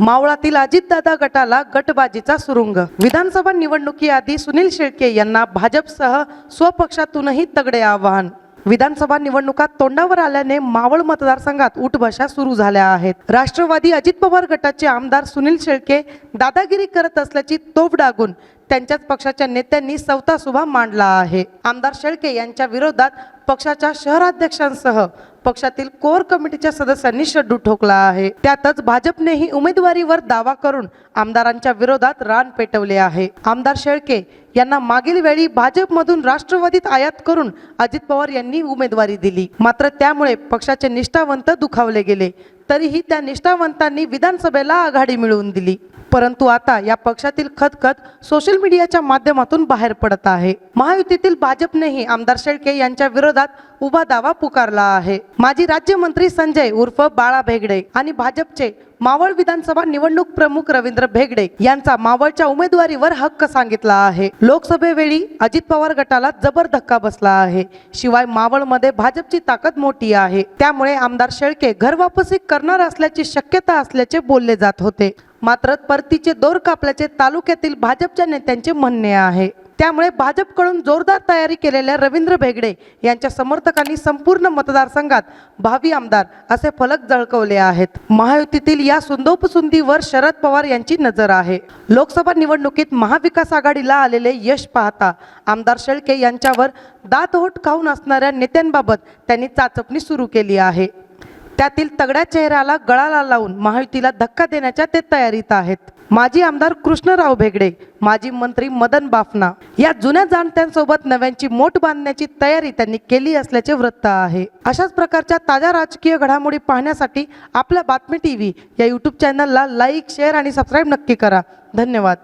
मावळातील अजितदादा गटाला गटबाजीचा सुरुंग. विधानसभा निवडणुकीआधी सुनील शेळके यांना भाजपसह स्वपक्षातूनही तगडे आव्हान. विधानसभा निवडणुकात तोंडावर आल्याने मावळ मतदारसंघात उठभाषा सुरू झाल्या आहेत. राष्ट्रवादी अजित पवार गटाचे आमदार सुनील शेळके दादागिरी करत असल्याची तोफ डागून त्यांच्याच पक्षाच्या नेत्यांनी सवता सुभा मांडला आहे. आमदार शेळके यांच्या विरोधात पक्षाच्या शहराध्यक्षांसह पक्षातील कोर कमिटीच्या सदस्यांनी शड्डू ठोकला आहे. त्यातच भाजपनेही उमेदवारीवर दावा करून आमदारांच्या विरोधात रान पेटवले आहे. आमदार शेळके यांना मागील वेळी भाजपमधून राष्ट्रवादीत आयात करून अजित पवार यांनी उमेदवारी दिली. मात्र त्यामुळे पक्षाचे निष्ठावंत दुखावले गेले. तरीही त्या निष्ठावंतांनी विधानसभेला आघाडी मिळवून दिली. परंतु आता या पक्षातील खतखत सोशल मीडियाच्या माध्यमातून बाहेर पडत आहे. महायुतीतील भाजपनेही आमदार शेळके यांच्या विरोधात उभा दावा पुकारला आहे. माजी राज्यमंत्री संजय उर्फ बाळा भेगडे आणि भाजपचे मावळ विधानसभा निवडणूक प्रमुख रवींद्र भेगडे यांचा मावळच्या उमेदवारीवर हक्क सांगितला आहे. लोकसभेवेळी अजित पवार गटाला जबर धक्का बसला आहे. शिवाय मावळमध्ये भाजपची ताकद मोठी आहे. त्यामुळे आमदार शेळके घर वापसी करणार असल्याची शक्यता असल्याचे बोलले जात होते. मात्र परतीचे दोर कापल्याचे तालुक्यातील भाजपच्या नेत्यांचे म्हणणे आहे. त्यामुळे भाजपकडून जोरदार तयारी केलेल्या रवींद्र भेगडे यांच्या समर्थकांनी संपूर्ण मतदारसंघात भावी आमदार असे फलक जळकवले आहेत. महायुतीतील या सुंदोपसुंदीवर शरद पवार यांची नजर आहे. लोकसभा निवडणुकीत महाविकास आघाडीला आलेले यश पाहता आमदार शेळके यांच्यावर दातहोट खाऊन असणाऱ्या नेत्यांबाबत त्यांनी चाचपणी सुरू केली आहे. त्यातील तगड्या चेहऱ्याला गळाला लावून महायुतीला धक्का देण्याच्या ते तयारीत आहेत. माजी आमदार कृष्णराव भेगडे माजी मंत्री मदन बाफना या जुन्या जाणत्यांसोबत नव्यांची मोठ बांधण्याची तयारी त्यांनी केली असल्याचे वृत्त आहे. अशाच प्रकारच्या ताज्या राजकीय घडामोडी पाहण्यासाठी आपल्या बातमी टीव्ही या यूट्यूब चॅनलला लाईक शेअर आणि सबस्क्राईब नक्की करा. धन्यवाद.